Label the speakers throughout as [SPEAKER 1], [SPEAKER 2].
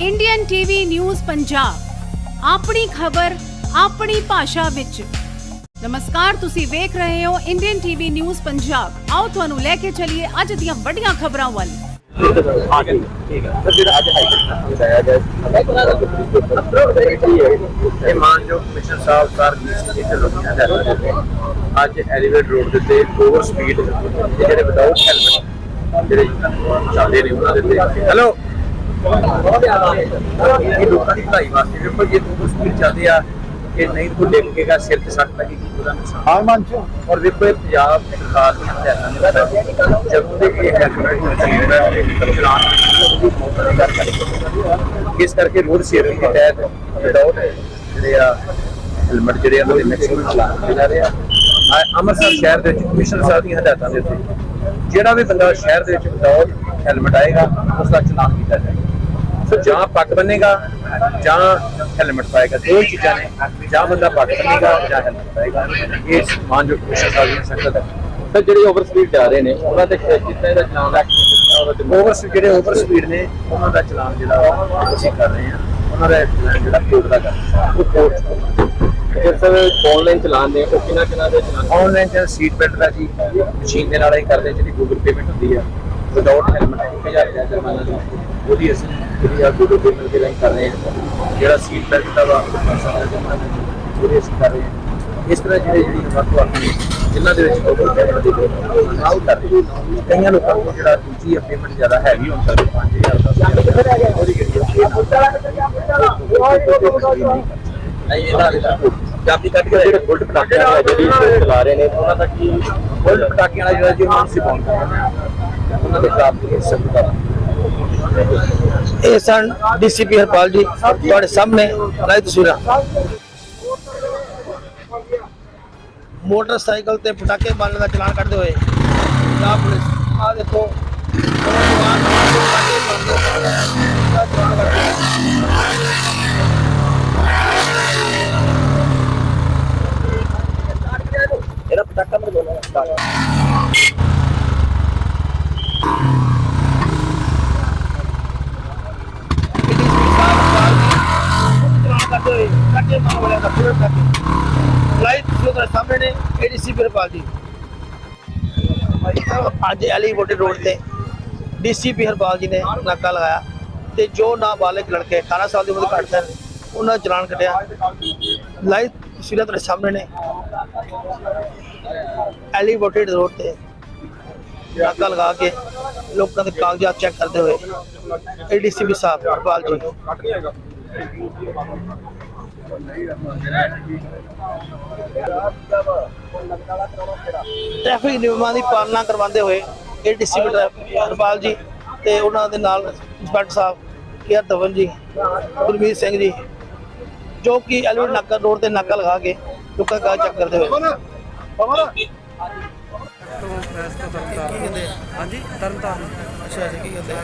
[SPEAKER 1] Indian TV news Punjab ਆਪਣੀ ਖਬਰ, ਆਪਣੀ ਭਾਸ਼ਾ ਵਿੱਚ। ਨਮਸਕਾਰ, ਤੁਸੀਂ ਵੇਖ ਰਹੇ ਹੋ ਇੰਡੀਅਨ ਟੀਵੀ ਨਿਊਜ਼ ਪੰਜਾਬ ਆਓ ਤੁਹਾਨੂੰ ਲੈ ਕੇ ਚੱਲੀਏ ਅੱਜ ਦੀਆਂ ਵੱਡੀਆਂ ਖਬਰਾਂ ਵੱਲ।
[SPEAKER 2] ਆ ਗਏ ਠੀਕ ਹੈ ਸਰ ਜਿਹੜਾ ਅੱਜ ਹਾਈਕੋਰਟ ਬਤਾਇਆ ਗਿਆ ਇਹ ਮਾਨਯੋਗ ਕਮਿਸ਼ਨਰ ਸਾਹਿਬ ਸਰ ਜੀ ਇੱਥੇ ਲੋਕਾਂ ਦਾ ਅੱਜ ਐਲੀਵੇਟ ਰੋਡ ਦੇ ਉੱਤੇ ਓਵਰ ਸਪੀਡ ਜਿਹੜੇ ਵਿਦਆਊਟ ਹੈਲਮਟ ਜਿਹੜੇ ਚੱਲਦੇ ਨੇ ਉਹਨਾਂ ਦੇ ਉੱਤੇ। ਹੈਲੋ ਇਹ ਲੋਕਾਂ ਦੀ ਭਲਾਈ ਵਾਸਤੇ ਵੇਖੋ ਜੇ ਓਵਰ ਸਪੀਡ ਚੱਲਦੇ ਆ ਕਿ ਨਹੀਂ ਕੋਈ ਡਿੱਗ ਕੇਗਾ ਸਿਰ ਤੇ ਸੱਟ ਲੱਗੇਗੀ ਉਹਦਾ ਨੁਕਸਾਨ?
[SPEAKER 3] ਹਾਂ ਮੰਚੋ
[SPEAKER 2] ਔਰ ਵੇਖੋ ਇਹ ਪੰਜਾਬ ਇੱਕ ਖਾਸ ਹਥਿਆਰਾਂ ਦਾ ਜਦੋਂ ਦੇ ਇਹ ਹੈਲਮਟ ਚਲਾਨ ਦੀ ਮੌਤ ਦੀ ਗੱਲ ਕਰੀਏ ਇਸ ਕਰਕੇ ਰੋਡ ਸੇਫਟੀ ਦੇ ਤਹਿਤ ਵਿਦਆਊਟ ਜਿਹੜੇ ਆ ਹੈਲਮਟ ਜਿਹੜੇ ਆ ਉਹਦੇ ਮੈਕਸਿਮਮ ਚਲਾਨ ਕੀਤੇ ਜਾ ਰਹੇ ਆ। ਆ- ਅੰਮ੍ਰਿਤਸਰ ਸ਼ਹਿਰ ਦੇ ਵਿੱਚ ਕਮਿਸ਼ਨਰ ਸਾਹਿਬ ਦੀਆਂ ਹਦਾਇਤਾਂ ਦੇ ਉੱਤੇ ਜਿਹੜਾ ਵੀ ਬੰਦਾ ਸ਼ਹਿਰ ਦੇ ਵਿੱਚ ਵਿਦਆਊਟ ਹੈਲਮਟ ਆਏਗਾ ਉਸ ਦਾ ਚਲਾਨ ਕੀਤਾ ਜਾਏਗਾ। ਸੋ ਜਾਂ ਪੱਗ ਬੰਨੇਗਾ ਜਾਂ ਹੈਲਮਟ ਪਾਏਗਾ ਦੋ ਚੀਜ਼ਾਂ ਨੇ ਜਾਂ ਬੰਦਾ ਪੱਗ ਬੰਨੇਗਾ ਜਾਂ ਹੈਲਮਟ ਪਾਏਗਾ। ਇਹ ਸਮਾਨ ਜੋ ਕਮਿਸ਼ਨ ਸਾਹਿਬ ਨੇ ਸਖਤ ਹੈ।
[SPEAKER 4] ਸਰ ਜਿਹੜੇ ਓਵਰ ਸਪੀਡ ਜਾ ਰਹੇ ਨੇ ਉਹਨਾਂ ਤੇ ਕਿੰਨਾ ਇਹਦਾ ਚਲਾਨ ਐਕਟ
[SPEAKER 2] ਓਵਰ ਜਿਹੜੇ ਓਵਰ ਸਪੀਡ ਨੇ ਉਹਨਾਂ ਦਾ ਚਲਾਨ ਜਿਹੜਾ ਅਸੀਂ ਕਰ ਰਹੇ ਹਾਂ। ਉਹਨਾਂ ਦਾ ਜਿਹੜਾ ਕੋਰਟ ਦਾ ਕਰ ਰਹੇ। ਉਹ ਕੋਰਟ
[SPEAKER 4] ਫਿਰ ਸਰ ਆਨਲਾਈਨ ਚਲਾਨ ਨੇ ਉਹ ਕਿੰਨਾ ਕਿੰਨਾ ਦੇ ਚਲਾਨ?
[SPEAKER 2] ਆਨਲਾਈਨ ਜਿਹੜਾ ਸੀਟ ਬੈਲਟ ਦਾ ਜੀ ਮਸ਼ੀਨ ਦੇ ਨਾਲ ਹੀ ਕਰਦੇ ਜਿਹੜੀ ਗੂਗਲ ਪੇਮੈਂਟ ਹੁੰਦੀ ਹੈ। ਵਿਦਆਊਟ ਹੈਲਮਟ 1000 ਰੁਪਏ ਜੁਰਮਾਨਾ ਉਹਦੀ ਅਸੀਂ ਜਿਹੜੀ ਆ ਗੂਗਲ ਪੇਮੈਂਟ ਦੇ ਰਾਹੀਂ ਕਰ ਰਹੇ ਹਾਂ ਜਿਹੜਾ ਸੀਟ ਬੈਲਟ ਦਾ ਵਾ ਉਹਦੀ ਅਸੀਂ ਕਰ ਰਹੇ ਹਾਂ ਇਸ ਤਰ੍ਹਾਂ ਜਿਹੜੇ ਜਿਹੜੀ ਵੱਖ ਵੱਖ ਨੇ, ਜਿਨ੍ਹਾਂ ਦੇ ਵਿੱਚ ਗੂਗਲ ਪੇਮੈਂਟ ਦੀ ਨਾਲ ਕਰ ਰਹੇ ਹਾਂ। ਕਈਆਂ ਲੋਕਾਂ ਕੋਲ ਜਿਹੜਾ ਦੂਜੀ ਆ ਪੇਮੈਂਟ ਜ਼ਿਆਦਾ ਹੈਵੀ ਹੋਣ ਕਰਕੇ 5000 ਦਾ ਉਹਦੀ ਜਿਹੜੀ ਨਹੀਂ ਇਹਨਾਂ ਦੇ ਤਾਂ ਕਾਪੀ ਕੱਢ ਕੇ
[SPEAKER 4] ਜਿਹੜੇ ਬੁਲਟ ਪਟਾਕੇ ਆ ਜਿਹੜੀ ਚਲਾ ਰਹੇ ਨੇ ਉਹਨਾਂ ਦਾ ਕੀ
[SPEAKER 2] ਬੁਲਟ ਪਟਾਕਿਆਂ ਵਾਲਾ ਜਿਹੜਾ ਜੀ ਉਹਨਾਂ ਨੂੰ। ਸਿਪਾਉਣ ਉਹਨਾਂ ਦੇ ਖਿਲਾਫ ਜਿਹੜੀ ਸਖਤ ਕਰਾਂਗੇ
[SPEAKER 3] ਇਹ ਸਨ ਡੀਸੀਪੀ ਹਰਪਾਲ ਜੀ, ਤੁਹਾਡੇ ਸਾਹਮਣੇ ਲਾਈਵ ਤਸਵੀਰਾਂ। ਮੋਟਰਸਾਈਕਲ ਤੇ ਪਟਾਕੇ ਮਾਰਨ ਦਾ ਚਲਾਨ ਕੱਢਦੇ ਹੋਏ ਪੰਜਾਬ ਪੁਲਿਸ ਆ ਦੇਖੋ ਨੌਜਵਾਨ ਪਟਾਕੇ ਮਾਰਦੇ ਦਾ ਚਲਾਨ ਕੱਢਦੇ ਹੋਏ।
[SPEAKER 2] ਇਹਦਾ ਪਟਾਕਾ ਮੇਰੇ ਕੋਲ
[SPEAKER 3] ਸਾਹਮਣੇ ਏਡੀਸੀ ਬਿਰਪਾਲ ਜੀ। ਅੱਜ ਐਲੀਵੋਟਡ ਰੋਡ ਤੇ ਡੀਸੀਪੀ ਹਰਪਾਲ ਜੀ ਨੇ ਨਾਕਾ ਲਗਾਇਆ ਤੇ ਜੋ ਨਾਬਾਲਗ ਲੜਕੇ 18 ਸਾਲ ਦੀ ਉਮਰ ਘੱਟ ਸਨ, ਉਹਨਾਂ ਦਾ ਚਲਾਨ ਕੱਟਿਆ ਲਾਈਵ ਤਸਵੀਰਾਂ ਤੁਹਾਡੇ ਸਾਹਮਣੇ ਨੇ ਐਲੀਵੋਟਡ ਰੋਡ ਤੇ ਨਾਕਾ ਲਗਾ ਕੇ ਲੋਕਾਂ ਦੇ ਕਾਗਜ਼ਾਤ ਚੈੱਕ ਕਰਦੇ ਹੋਏ ਏਡੀਸੀਪੀ ਸਾਹਿਬ ਹਰਪਾਲ ਜੀ। ਟ੍ਰੈਫਿਕ ਨਿਯਮਾਂ ਦੀ ਪਾਲਣਾ ਕਰਵਾਉਂਦੇ ਹੋਏ ਏਡੀਸੀਪੀ ਹਰਪਾਲ ਜੀ ਤੇ ਉਹਨਾਂ ਦੇ ਨਾਲ ਇੰਸਪੈਕਟਰ ਸਾਹਿਬ ਕੇਆਰ ਧਵਨ ਜੀ ਗੁਰਮੀਤ ਸਿੰਘ ਜੀ ਜੋ ਕਿ ਐਲਵਨ ਨਾਕਾ ਰੋਡ ਤੇ ਨਾਕਾ ਲਗਾ ਕੇ ਲੋਕਾਂ ਦਾ ਚੈੱਕ ਕਰਦੇ ਹੋਏ।
[SPEAKER 5] ਹਾਂਜੀ ਤਰਨਤਾਰਨ।
[SPEAKER 3] ਅੱਛਾ ਅੱਛਾ ਕੀ ਕਹਿੰਦੇ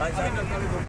[SPEAKER 3] 아니 사람들 빨리 돌